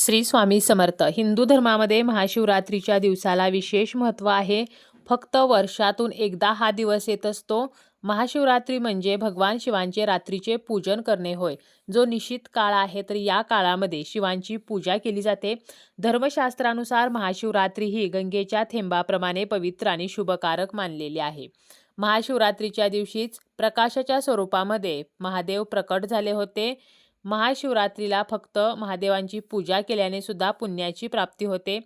श्री स्वामी समर्थ. हिंदू धर्मामध्ये महाशिवरात्रीच्या दिवसाला विशेष महत्त्व आहे. फक्त वर्षातून एकदा हा दिवस येत असतो. महाशिवरात्री म्हणजे भगवान शिवांचे रात्रीचे पूजन करणे होय. जो निश्चित काळ आहे तर या काळामध्ये शिवांची पूजा केली जाते. धर्मशास्त्रानुसार महाशिवरात्री ही गंगेच्या थेंबाप्रमाणे पवित्र आणि शुभकारक मानलेली आहे. महाशिवरात्रीच्या दिवशीच प्रकाशाच्या स्वरूपामध्ये महादेव प्रकट झाले होते. महाशिवरात्रीला फक्त महादेवांची पूजा केल्याने सुद्धा पुण्याची प्राप्ती होते.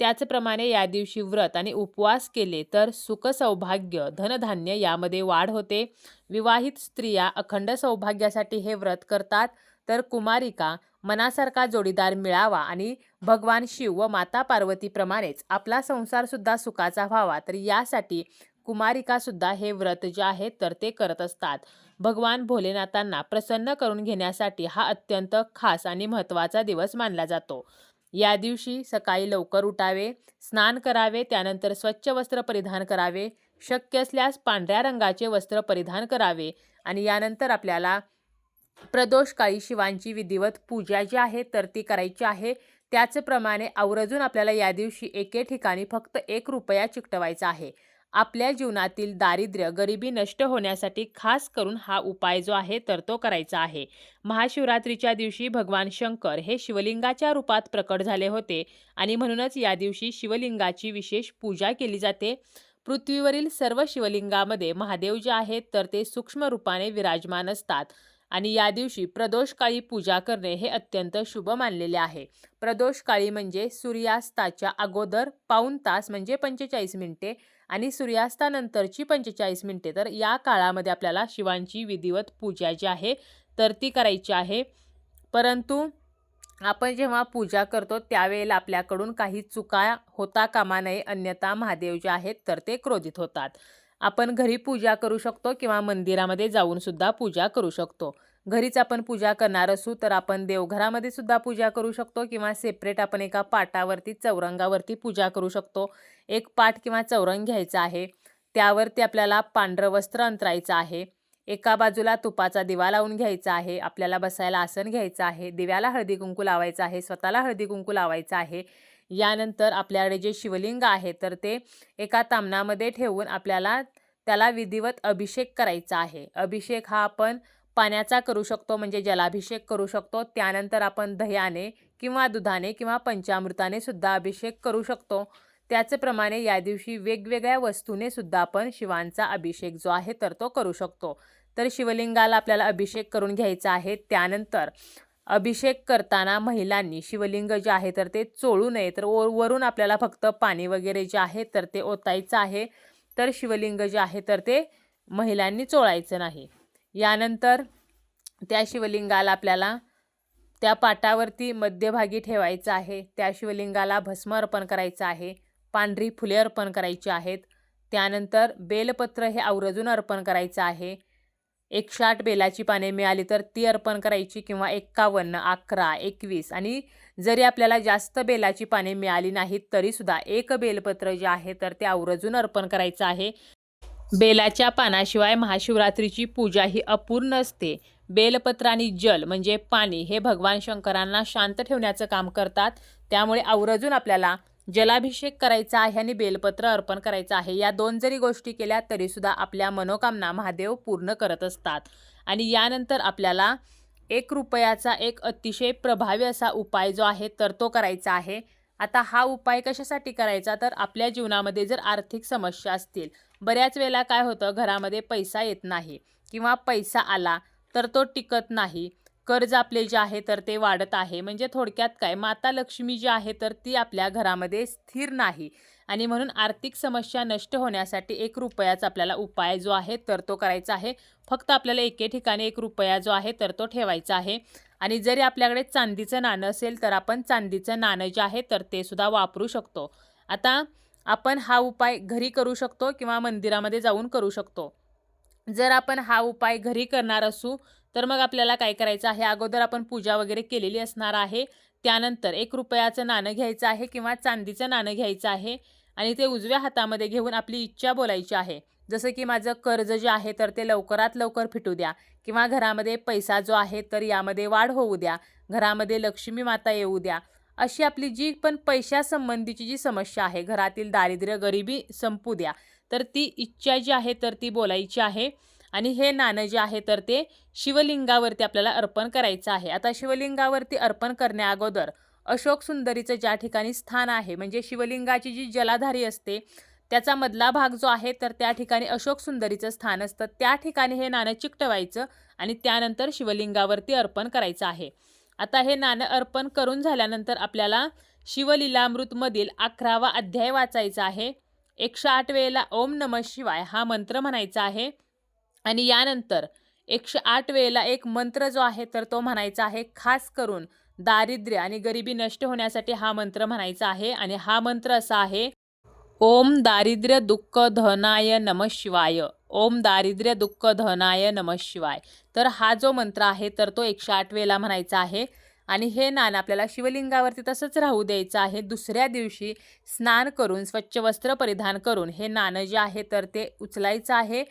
त्याचप्रमाणे या दिवशी व्रत आणि उपवास केले तर सुख सौभाग्य धनधान्य यामध्ये वाढ होते. विवाहित स्त्रिया अखंड सौभाग्यासाठी हे व्रत करतात. तर कुमारिका मनासारखा जोडीदार मिळावा आणि भगवान शिव व माता पार्वतीप्रमाणेच आपला संसारसुद्धा सुखाचा व्हावा. तर यासाठी कुमारिकासुद्धा हे व्रत जे आहे तर ते करत असतात. भगवान भोलेनाथांना प्रसन्न करून घेण्यासाठी हा अत्यंत खास आणि महत्त्वाचा दिवस मानला जातो. या दिवशी सकाळी लवकर उठावे स्नान करावे त्यानंतर स्वच्छ वस्त्र परिधान करावे शक्य असल्यास पांढऱ्या रंगाचे वस्त्र परिधान करावे आणि यानंतर आपल्याला प्रदोषकाळी शिवांची विधिवत पूजा जी आहे तर ती करायची आहे. त्याचप्रमाणे आवर्जून आपल्याला या दिवशी एके ठिकाणी फक्त एक रुपया चिकटवायचा आहे. आपल्या जीवनातील दारिद्र्य गरिबी नष्ट होण्यासाठी खास करून हा उपाय जो आहे तर तो करायचा आहे. महाशिवरात्रीच्या दिवशी भगवान शंकर हे शिवलिंगाच्या रूपात प्रकट झाले होते आणि म्हणूनच या दिवशी शिवलिंगाची विशेष पूजा केली जाते. पृथ्वीवरील सर्व शिवलिंगामध्ये महादेव जे आहेत तर ते सूक्ष्म रूपाने विराजमान असतात. आणि या दिवशी प्रदोषकाळी पूजा करणे हे अत्यंत शुभ मानलेले आहे. प्रदोषकाळी म्हणजे सूर्यास्ताच्या अगोदर पाऊण तास म्हणजे पंचेचाळीस मिनिटे आणि सूर्यास्तानंतरची पंचेचाळीस मिनिटे. तर या काळामध्ये आपल्याला शिवांची विधिवत पूजा जी आहे तर ती करायची आहे. परंतु आपण जेव्हा पूजा करतो त्यावेळेला आपल्याकडून काही चुका होता कामा नये अन्यथा महादेव जे आहेत तर ते क्रोधित होतात. आपण घरी पूजा करू शकतो किंवा मंदिरामध्ये जाऊन सुद्धा पूजा करू शकतो. घरीच आपण पूजा करणार असू तर आपण देवघरामध्ये सुद्धा पूजा करू शकतो किंवा सेपरेट आपण एका पाटावरती चौरंगावरती पूजा करू शकतो. एक पाट किंवा चौरंग घ्यायचा आहे. त्यावरती आपल्याला पांढरं वस्त्र अंतरायचं आहे. एका बाजूला तुपाचा दिवा लावून घ्यायचा आहे. आपल्याला बसायला आसन घ्यायचं आहे. दिव्याला हळदी कुंकू लावायचं आहे. स्वतःला हळदी कुंकू लावायचं आहे. यानंतर आपल्याकडे जे शिवलिंग आहे तर ते एका तामणामध्ये ठेवून आपल्याला त्याला विधिवत अभिषेक करायचा आहे. अभिषेक हा आपण पाण्याचा करू शकतो म्हणजे जलाभिषेक करू शकतो. त्यानंतर आपण दह्याने किंवा दुधाने किंवा पंचामृताने सुद्धा अभिषेक करू शकतो. त्याचप्रमाणे या दिवशी वेगवेगळ्या वस्तूने सुद्धा आपण शिवांचा अभिषेक जो आहे तर तो करू शकतो. तर शिवलिंगाला आपल्याला अभिषेक करून घ्यायचा आहे. त्यानंतर अभिषेक करताना महिलांनी शिवलिंग जे आहे तर ते चोळू नये. तर वरून आपल्याला फक्त पाणी वगैरे जे आहे तर ते ओतायचं आहे. तर शिवलिंग जे आहे तर ते महिलांनी चोळायचं नाही. यानंतर त्या शिवलिंगाला आपल्याला त्या पाटावरती मध्यभागी ठेवायचं आहे. त्या शिवलिंगाला भस्म अर्पण करायचं आहे. पांढरी फुले अर्पण करायची आहेत. त्यानंतर बेलपत्र हे आवर्जून अर्पण करायचं आहे. एकशे आठ बेलाची पाने मिळाली तर ती अर्पण करायची किंवा एक्कावन्न अकरा एकवीस आणि जरी आपल्याला जास्त बेलाची पाने मिळाली नाहीत तरीसुद्धा एक बेलपत्र जे आहे तर ते आवर्जून अर्पण करायचं आहे. बेलाच्या पानाशिवाय महाशिवरात्रीची पूजा ही अपूर्ण असते. बेलपत्र आणि जल म्हणजे पाणी हे भगवान शंकरांना शांत ठेवण्याचं काम करतात. त्यामुळे आवर्जून आपल्याला जलाभिषेक करायचा आहे आणि बेलपत्र अर्पण करायचं आहे. या दोन जरी गोष्टी केल्या तरीसुद्धा आपल्या मनोकामना महादेव पूर्ण करत असतात. आणि यानंतर आपल्याला एक रुपयाचा एक अतिशय प्रभावी असा उपाय जो आहे तर तो करायचा आहे. आता हा उपाय कशासाठी करायचा? तर आपल्या जीवनामध्ये जर आर्थिक समस्या असतील बऱ्याच वेळेला काय होतं? घरामध्ये पैसा येत नाही किंवा पैसा आला तर तो टिकत नाही. कर्ज आपले जे आहे तर ते वाढत आहे. म्हणजे थोडक्यात काय? माता लक्ष्मी जी आहे तर ती आपल्या घरामध्ये स्थिर नाही. आणि म्हणून आर्थिक समस्या नष्ट होण्यासाठी एक रुपयाचा आपल्याला उपाय जो आहे तर तो करायचा आहे. फक्त आपल्याला एके ठिकाणी एक रुपया जो आहे तर तो ठेवायचा आहे. आणि जरी आपल्याकडे चांदीचं नाणं असेल तर आपण चांदीचं नाणं जे आहे तर ते सुद्धा वापरू शकतो. आता आपण हा उपाय घरी करू शकतो किंवा मंदिरामध्ये जाऊन करू शकतो. जर आपण हा उपाय घरी करणार असू तर मग आपल्याला काय करायचं आहे? अगोदर आपण पूजा वगैरे केलेली असणार आहे. त्यानंतर एक रुपयाचं नाणं घ्यायचं आहे किंवा चांदीचं नाणं घ्यायचं आहे आणि ते उजव्या हातामध्ये घेऊन आपली इच्छा बोलायची आहे. जसं की माझं कर्ज जे आहे तर ते लवकरात लवकर फिटू द्या किंवा घरामध्ये पैसा जो आहे तर यामध्ये वाढ होऊ द्या. घरामध्ये लक्ष्मी माता येऊ द्या. अशी आपली जी पण पैशासंबंधीची जी समस्या आहे घरातील दारिद्र्य गरिबी संपू द्या. तर ती इच्छा जी आहे तर ती बोलायची आहे. आणि हे नाणं जे आहे तर ते शिवलिंगावरती आपल्याला अर्पण करायचं आहे. आता शिवलिंगावरती अर्पण करण्या अगोदर अशोक सुंदरीचं ज्या ठिकाणी स्थान आहे म्हणजे शिवलिंगाची जी जलाधारी असते त्याचा मधला भाग जो आहे तर त्या ठिकाणी अशोक सुंदरीचं स्थान असतं. त्या ठिकाणी हे नाणं चिकटवायचं आणि त्यानंतर शिवलिंगावरती अर्पण करायचं आहे. आता हे नाणं अर्पण करून झाल्यानंतर आपल्याला शिवलीलामृतमधील अकरावा अध्याय वाचायचा आहे. एकशे आठ वेळेला ओम नम शिवाय हा मंत्र म्हणायचा आहे. आणि यानंतर एकशे आठ वेळेला एक मंत्र जो आहे तर तो म्हणायचा आहे खास करून दारिद्र्य आणि गरिबी नष्ट होण्यासाठी हा मंत्र म्हणायचा आहे. आणि हा मंत्र असा आहे ओम दारिद्र्य दुःख धनाय नम शिवाय. ओम दारिद्र्य दुःख धनाय नम शिवाय. तर हा जो मंत्र आहे तर तो एकशे आठ वेळेला म्हणायचा आहे. आणि हे नाणं आपल्याला शिवलिंगावरती तसंच राहू द्यायचं आहे. दुसऱ्या दिवशी स्नान करून स्वच्छ वस्त्र परिधान करून हे नाणं जे आहे तर ते उचलायचं आहे.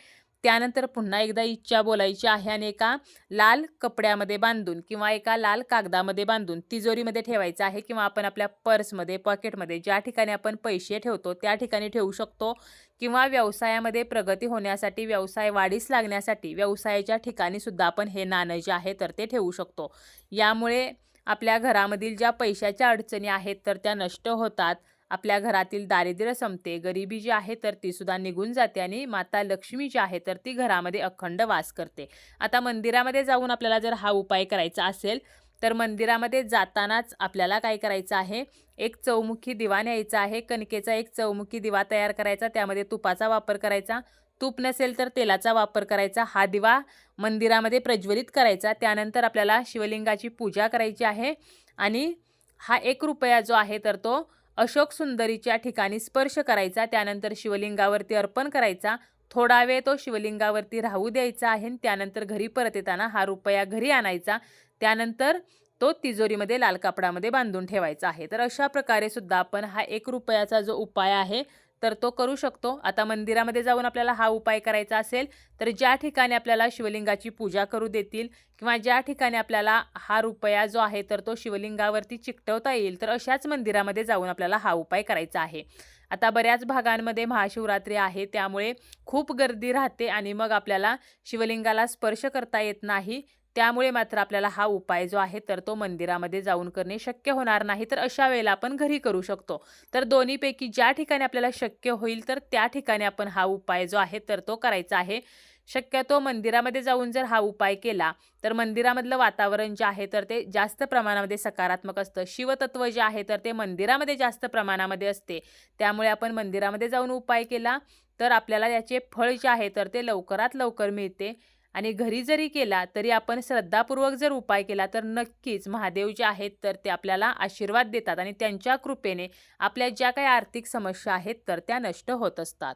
त्यानंतर पुन्हा एकदा इच्छा बोलायची आहे आणि एका लाल कपड्यामध्ये बांधून किंवा एका लाल कागदामध्ये बांधून तिजोरीमध्ये ठेवायचं आहे किंवा आपण आपल्या पर्समध्ये पॉकेटमध्ये ज्या ठिकाणी आपण पैसे ठेवतो त्या ठिकाणी ठेवू शकतो. किंवा व्यवसायामध्ये प्रगती होण्यासाठी व्यवसाय वाढीस लागण्यासाठी व्यवसायाच्या ठिकाणी सुद्धा आपण हे नाणं जे आहे तर ते ठेवू शकतो. यामुळे आपल्या घरामधील ज्या पैशाच्या अडचणी आहेत तर त्या नष्ट होतात. आपल्या घरातील दारिद्र्य संपते. गरिबी जी आहे तर ती सुद्धा निघून जाते आणि माता लक्ष्मी जी आहे तर ती घरामध्ये अखंड वास करते. आता मंदिरामध्ये जाऊन आपल्याला जर हा उपाय करायचा असेल तर मंदिरामध्ये जातानाच आपल्याला काय करायचं आहे? एक चौमुखी दिवा न्यायचा आहे. कणकेचा एक चौमुखी दिवा तयार करायचा. त्यामध्ये तुपाचा वापर करायचा. तूप नसेल तर तेलाचा वापर करायचा. हा दिवा मंदिरामध्ये प्रज्वलित करायचा. त्यानंतर आपल्याला शिवलिंगाची पूजा करायची आहे आणि हा एक रुपया जो आहे तर तो अशोक सुंदरीच्या ठिकाणी स्पर्श करायचा त्यानंतर शिवलिंगावरती अर्पण करायचा थोडा वेळ तो शिवलिंगावरती राहू द्यायचा आहे त्यानंतर घरी परत येताना हा रुपया घरी आणायचा त्यानंतर तो तिजोरीमध्ये लाल कापडामध्ये बांधून ठेवायचा आहे. तर अशा प्रकारे सुद्धा आपण हा एक रुपयाचा जो उपाय आहे तर तो करू शकतो. आता मंदिरामध्ये जाऊन आपल्याला हा उपाय करायचा असेल तर ज्या ठिकाणी आपल्याला शिवलिंगाची पूजा करू देतील किंवा ज्या ठिकाणी आपल्याला हा रुपया जो आहे तर तो शिवलिंगावरती चिकटवता येईल तर अशाच मंदिरामध्ये जाऊन आपल्याला हा उपाय करायचा आहे. आता बऱ्याच भागांमध्ये महाशिवरात्री आहे त्यामुळे खूप गर्दी राहते आणि मग आपल्याला शिवलिंगाला स्पर्श करता येत नाही. त्यामुळे मात्र आपल्याला हा उपाय जो आहे तर तो मंदिरामध्ये जाऊन करणे शक्य होणार नाही. तर अशा वेळेला आपण घरी करू शकतो. तर दोन्हीपैकी ज्या ठिकाणी आपल्याला शक्य होईल तर त्या ठिकाणी आपण हा उपाय जो आहे तर तो करायचा आहे. शक्यतो मंदिरामध्ये जाऊन जर हा उपाय केला तर मंदिरामधलं वातावरण जे आहे तर ते जास्त प्रमाणामध्ये सकारात्मक असतं. शिवतत्व जे आहे तर ते मंदिरामध्ये जास्त प्रमाणामध्ये असते. त्यामुळे आपण मंदिरामध्ये जाऊन उपाय केला तर आपल्याला याचे फळ जे आहे तर ते लवकरात लवकर मिळते. आणि घरी जरी केला तरी आपण श्रद्धापूर्वक जर उपाय केला तर नक्कीच महादेव जे आहेत तर ते आपल्याला आशीर्वाद देतात आणि त्यांच्या कृपेने आपल्या ज्या काही आर्थिक समस्या आहेत तर त्या नष्ट होत असतात.